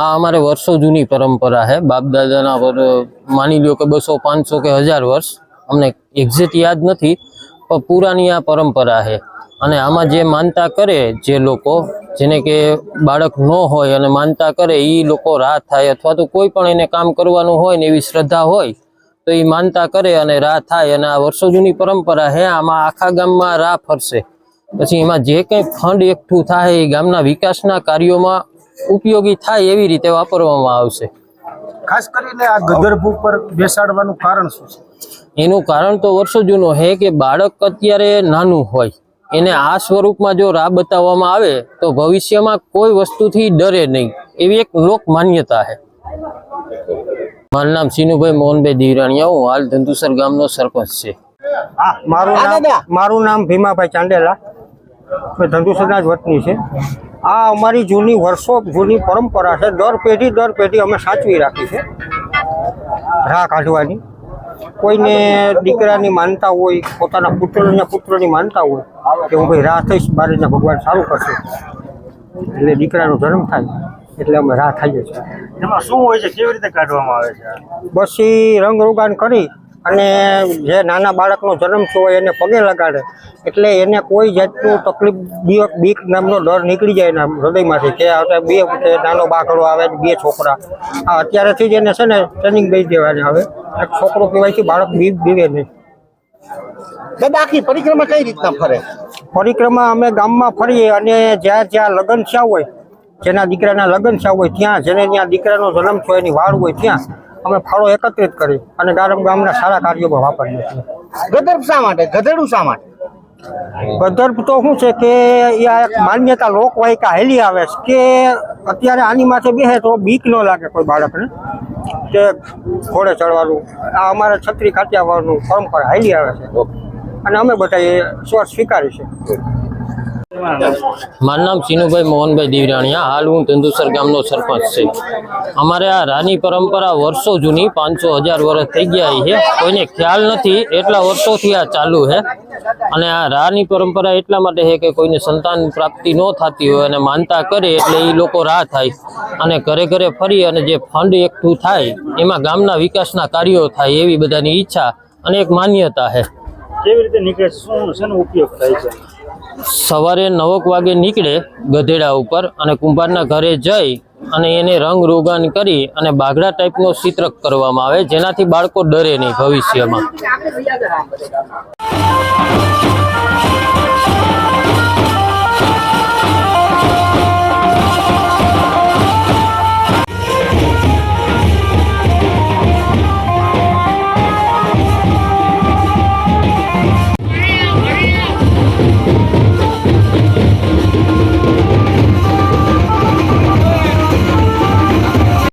આ અમારે વર્ષો જૂની પરંપરા છે બાપ દાદાના વર- માની લ્યો કે બસો, પાંચસો કે હજાર વર્ષ. અમને એક્ઝેક્ટ યાદ નથી, પણ પુરાની આ પરંપરા છે અને આમાં જે માનતા કરે જે લોકો, જેને કે બાળક ન હોય અને માનતા કરે એ લોકો રાહ થાય અથવા તો કોઈ પણ એને કામ કરવાનું હોય ને એવી શ્રદ્ધા હોય, તો એ માનતા કરે અને રાહ થાય. અને આ વર્ષો જૂની પરંપરા છે આમાં આખા ગામમાં રાહ ફરશે. પછી એમાં જે કંઈ ફંડ એકઠું થાય એ ગામના વિકાસના કાર્યોમાં ઉપયોગી થાય એવી રીતે વાપરવામાં આવશે. ખાસ કરીને આ ગદર્ભ ઉપર બેસાડવાનું કારણ શું છે? એનું કારણ તો વર્ષો જૂનું છે કે બાળક અત્યારે નાનું હોય. એને આ સ્વરૂપમાં જો રાહ બતાવવામાં આવે તો ભવિષ્યમાં કોઈ વસ્તુથી ડરે નહીં. એવી એક લોક માન્યતા છે મારું નામ સિનુભાઈ મોહનભાઈ દીવરાણીયા હું હાલ ધંધુસર ગામનો સરપંચ છે. મારું નામ મારું નામ ભીમાભાઈ ચાંડેલા. ધંધુસરના જ વતની છે. આ અમારી જૂની વર્ષો જૂની પરંપરા છે. દર પેઢી દર પેઢી અમે સાચવી રાખી છે. રાહ કાઢવાની. કોઈને દીકરાની માનતા હોય પોતાના પુત્રને પુત્રની માનતા હોય કે હું ભાઈ રાહ થઈશ બારીના ભગવાન સારું કરશે. એટલે દીકરાનો જન્મ થાય એટલે અમે રાહ થઈએ છીએ. એમાં શું હોય છે? કેવી રીતે કાઢવામાં આવે છે? બસ એ રંગરોગાન કરી અને જે નાના બાળકનો જન્મ થયો હોય એને પગે લગાડે. એટલે એને કોઈ જાતનું તકલીફ બીક બીક નામનો ડર નીકળી જાય એના હૃદયમાંથી કે આ બે નાનો બાકડો આવે બે છોકરા. આ અત્યારેથી જ એને છે ને ટ્રેનિંગ દઈ દેવાની હવે. એક છોકરો કહેવાય છે બાળક બી બીવે નહીં. દાદા આખી પરિક્રમા કઈ રીતના ફરે? પરિક્રમા અમે ગામમાં ફરીએ અને જ્યાં જ્યાં લગ્ન થયા હોય જેના દીકરાના લગ્ન થયા હોય ત્યાં જેને ત્યાં દીકરાનો જન્મ થયો એની વાળ હોય ત્યાં અમે ફાળો એકત્રિત કરી અને ગામ ગામના સારા કાર્યોમાં વાપરીએ છીએ. ગદર્ભ શા માટે? ગધેડું શા માટે? ગદર્ભ તો શું છે કે આ એક માન્યતા લોકવાયકા હેલી આવે છે કે અત્યારે આની માથે બેસે તો બીક ન લાગે કોઈ બાળકને કે ઘોડે ચડવાનું. આ અમારે છત્રી કાત્યાવાનું પરંપરા હેલી આવે છે. અને અમે બધા એ સ્વર સ્વીકારી છે. મારું નામ સિનુભાઈ મોહનભાઈ દેવરાણીયા હાલ હું તંદુસર ગામનો સરપંચ છે. અમારે આ રાની પરંપરા વર્ષો જૂની, પાંચસો હજાર વર્ષ થઈ ગયા છે. કોઈને ખ્યાલ નથી, એટલા વર્ષોથી આ ચાલુ છે. અને આ રાની પરંપરા એટલા માટે છે કે કોઈને સંતાન પ્રાપ્તિ ન થતી હોય અને માનતા કરે એટલે એ લોકો રાહ થાય. અને ઘરે ઘરે ફરી અને જે ફંડ એકઠું થાય, એમાં ગામના વિકાસના કાર્યો થાય એવી બધાની ઈચ્છા અને એક માન્યતા છે. કેવી રીતે નીકળે, શું ઉપયોગ થાય છે? સવારે નવક વાગે નીકળે ગધેડા ઉપર અને કુંભારના ઘરે જઈ અને એને રંગ રોગાન કરી અને બાગડા ટાઈપનો ચિત્રક કરવામાં આવે, જેનાથી બાળકો ડરે નહીં ભવિષ્યમાં.